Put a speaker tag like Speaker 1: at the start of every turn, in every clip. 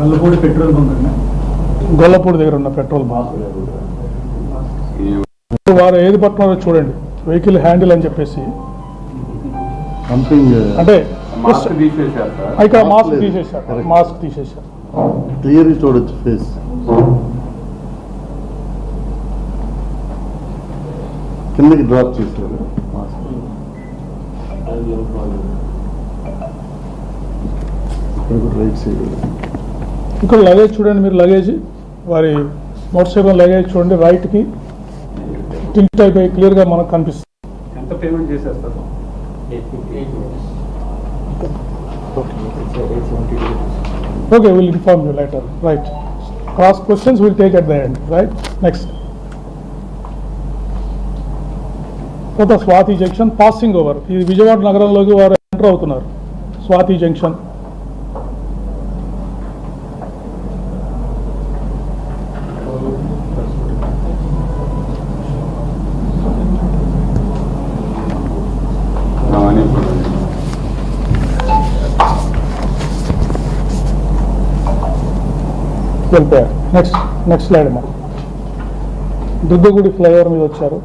Speaker 1: నల్లపూడి petrol bunk అన్న
Speaker 2: గొల్లపూడి దగ్గర ఉన్న పెట్రోల్ బంక్. వారు ఏది పట్టున్నారో చూడండి. వెహికల్ హ్యాండిల్ అని చెప్పేసి.
Speaker 3: సంథింగ్
Speaker 2: అంటే ఇక్కడ మాస్క్. తీసేశారు. మాస్క్ తీసేశారు.
Speaker 3: క్లియర్ చూడొచ్చు ఫేస్. కిందకి డ్రాప్ చేశారు. ఇక్కడ కూడా రైట్ సైడ్
Speaker 2: ఇక్కడ లగేజ్ చూడండి మీరు లగేజ్ వారి మోటార్ సైకిల్ లగేజ్ చూడండి రైట్కి టిల్ట్ అయిపోయి క్లియర్గా మనకు కనిపిస్తుంది.
Speaker 4: ఎంత payment sir
Speaker 2: okay will inform you later right cross questions will take at the end right next కొత్త స్వాతి జంక్షన్ పాసింగ్ ఓవర్ ఇది విజయవాడ నగరంలోకి వారు ఎంటర్ అవుతున్నారు. స్వాతి జంక్షన్ వెళ్ళిపోయారు నెక్స్ట్ నెక్స్ట్ స్లైడ్ అమ్మా. దుద్దగుడి ఫ్లైఓవర్ మీద వచ్చారు.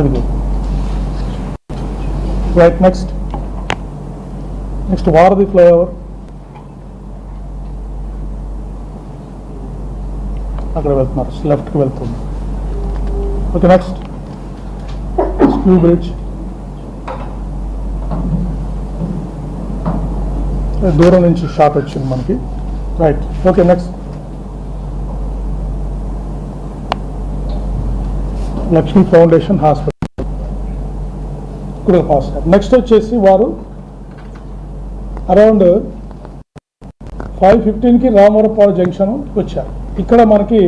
Speaker 2: అది right next next Varadhi flyover అక్కడ వెళ్తున్నారు. లెఫ్ట్కి వెళ్తుంది. ఓకే నెక్స్ట్ స్క్యూ బ్రిడ్జ్ దూరం నుంచి షాట్ వచ్చింది మనకి. Right okay next Lakshmi foundation hospital. కూడా హాస్పిటల్ నెక్స్ట్ వచ్చేసి వారు అరౌండ్ ఫైవ్ ఫిఫ్టీన్కి రామవరపాడు జంక్షన్ వచ్చారు. ఇక్కడ మనకి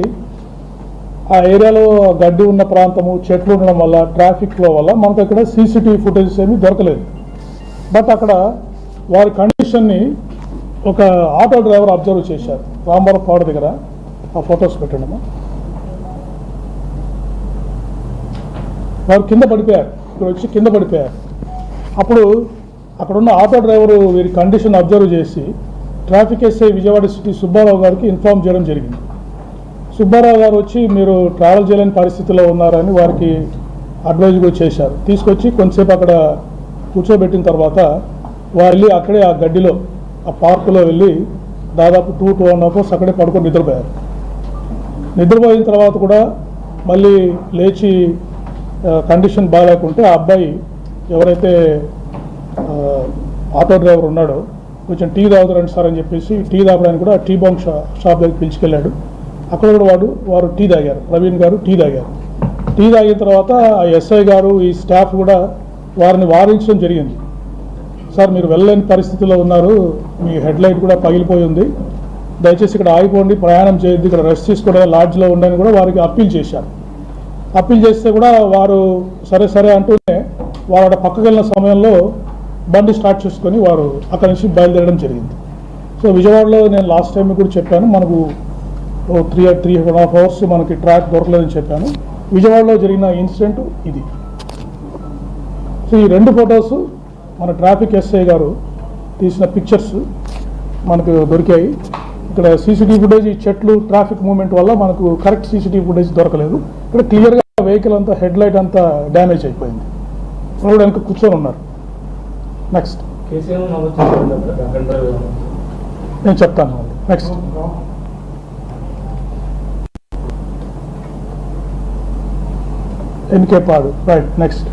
Speaker 2: ఆ ఏరియాలో గడ్డి ఉన్న ప్రాంతము చెట్లు ఉండడం వల్ల ట్రాఫిక్ ఫ్లో వల్ల మనకు ఇక్కడ సీసీటీవీ ఫుటేజెస్ ఏమీ దొరకలేదు. బట్ అక్కడ వారి కండిషన్ని ఒక ఆటో డ్రైవర్ అబ్జర్వ్ చేశారు. రాంబరం పాడు దగ్గర. ఆ ఫొటోస్ పెట్టండి వారు కింద పడిపోయారు. ఇక్కడ వచ్చి కింద పడిపోయారు. అప్పుడు అక్కడున్న ఆటో డ్రైవరు వీరి కండిషన్ అబ్జర్వ్ చేసి traffic SI Vijayawada city Subbarao గారికి ఇన్ఫార్మ్ చేయడం జరిగింది. సుబ్బారావు గారు వచ్చి మీరు ట్రావెల్ చేయలేని పరిస్థితిలో ఉన్నారని వారికి అడ్వైజ్ కూడా చేశారు. తీసుకొచ్చి కొంతసేపు అక్కడ కూర్చోబెట్టిన తర్వాత వెళ్ళి అక్కడే ఆ గడ్డిలో ఆ పార్కులో వెళ్ళి దాదాపు two two and half hours అక్కడే పడుకొని నిద్రపోయారు. నిద్రపోయిన తర్వాత కూడా మళ్ళీ లేచి కండిషన్ బాగాలేకుంటే ఆ అబ్బాయి ఎవరైతే ఆటో డ్రైవర్ ఉన్నాడో కొంచెం టీ తాగుతారండి సార్ అని చెప్పేసి టీ తాగడానికి కూడా టీ బాంగ్ షా షాప్ దగ్గర పిలుచుకెళ్ళాడు. అక్కడ కూడా వాడు వారు టీ తాగారు. ప్రవీణ్ గారు టీ తాగారు. టీ తాగిన తర్వాత ఆ ఎస్ఐ గారు ఈ స్టాఫ్ కూడా వారిని వారించడం జరిగింది. సార్ మీరు వెళ్ళలేని పరిస్థితిలో ఉన్నారు. మీ హెడ్లైట్ కూడా పగిలిపోయి ఉంది. దయచేసి ఇక్కడ ఆగిపోండి ప్రయాణం చేయొద్దు ఇక్కడ రెస్ట్ తీసుకోవడం లాడ్జ్లో ఉండని కూడా వారికి అప్పీల్ చేశారు. అప్పీల్ చేస్తే కూడా వారు సరే సరే అంటూనే వారు అక్కడ వెళ్ళిన సమయంలో బండి స్టార్ట్ చేసుకొని వారు అక్కడి నుంచి బయలుదేరడం జరిగింది. సో విజయవాడలో నేను లాస్ట్ టైం కూడా చెప్పాను మనకు three three and half hours మనకి ట్రాక్ దొరకలేదని చెప్పాను. విజయవాడలో జరిగిన ఇన్సిడెంట్ ఇది. సో ఈ రెండు ఫొటోస్ మన ట్రాఫిక్ ఎస్ఐ గారు తీసిన పిక్చర్స్ మనకు దొరికాయి. ఇక్కడ సీసీటీవీ ఫుటేజ్ ఈ చెట్లు ట్రాఫిక్ మూవ్మెంట్ వల్ల మనకు కరెక్ట్ సీసీటీవీ ఫుటేజ్ దొరకలేదు. ఇక్కడ క్లియర్గా వెహికల్ అంతా హెడ్ లైట్ అంతా డ్యామేజ్ అయిపోయింది. రోడ్ వెనక కూర్చొని ఉన్నారు. నెక్స్ట్ నేను చెప్తాను. Next Enikepadu right next